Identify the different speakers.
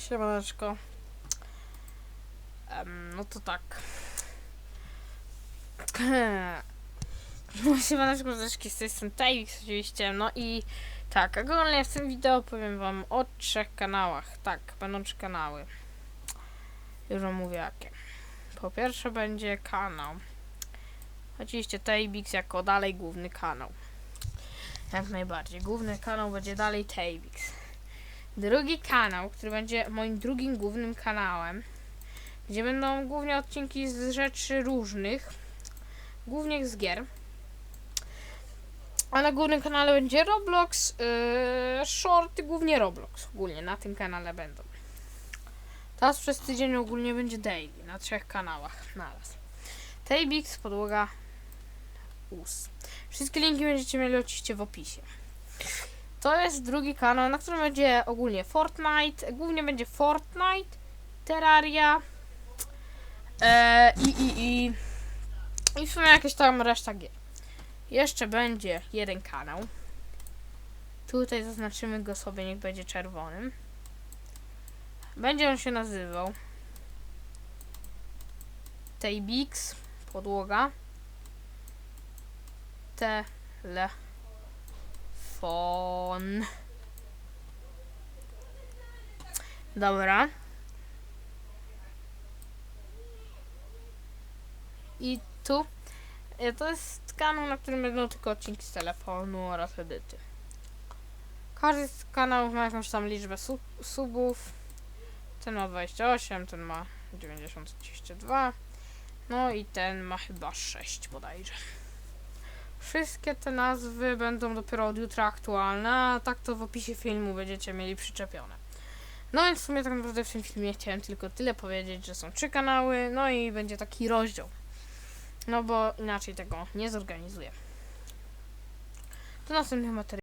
Speaker 1: Siemaneczko. Em, no to tak. No, Siemaneczko, zeszki z tej strony Tajwix oczywiście. No i tak, ogólnie w tym wideo powiem wam o trzech kanałach. Tak, będą trzy kanały. Już wam mówię jakie. Po pierwsze będzie kanał. Oczywiście Tajbix jako dalej główny kanał. Jak najbardziej. Główny kanał będzie dalej Tajbix. Drugi kanał, który będzie moim drugim głównym kanałem, gdzie będą głównie odcinki z rzeczy różnych, głównie z gier. A na głównym kanale będzie Roblox, yy, shorty, głównie Roblox, ogólnie na tym kanale będą. Teraz przez tydzień ogólnie będzie daily, na trzech kanałach naraz. Taybix, podłoga, US. Wszystkie linki będziecie mieli oczywiście w opisie. To jest drugi kanał, na którym będzie ogólnie Fortnite, głównie będzie Fortnite, Terraria e, i, i, i, i w sumie jakieś tam reszta gier. Jeszcze będzie jeden kanał. Tutaj zaznaczymy go sobie, niech będzie czerwonym. Będzie on się nazywał Taybix, podłoga, tele Fon. Dobra. I tu e, to jest kanał, na którym będą tylko odcinki z telefonu oraz edyty. Każdy z kanałów ma jakąś tam liczbę sub subów. Ten ma 28, ten ma 90-22. No i ten ma chyba 6 bodajże. Wszystkie te nazwy będą dopiero od jutra aktualne, a tak to w opisie filmu będziecie mieli przyczepione. No więc w sumie tak naprawdę w tym filmie chciałem tylko tyle powiedzieć, że są trzy kanały, no i będzie taki rozdział. No bo inaczej tego nie zorganizuję. Do następnych materiałów.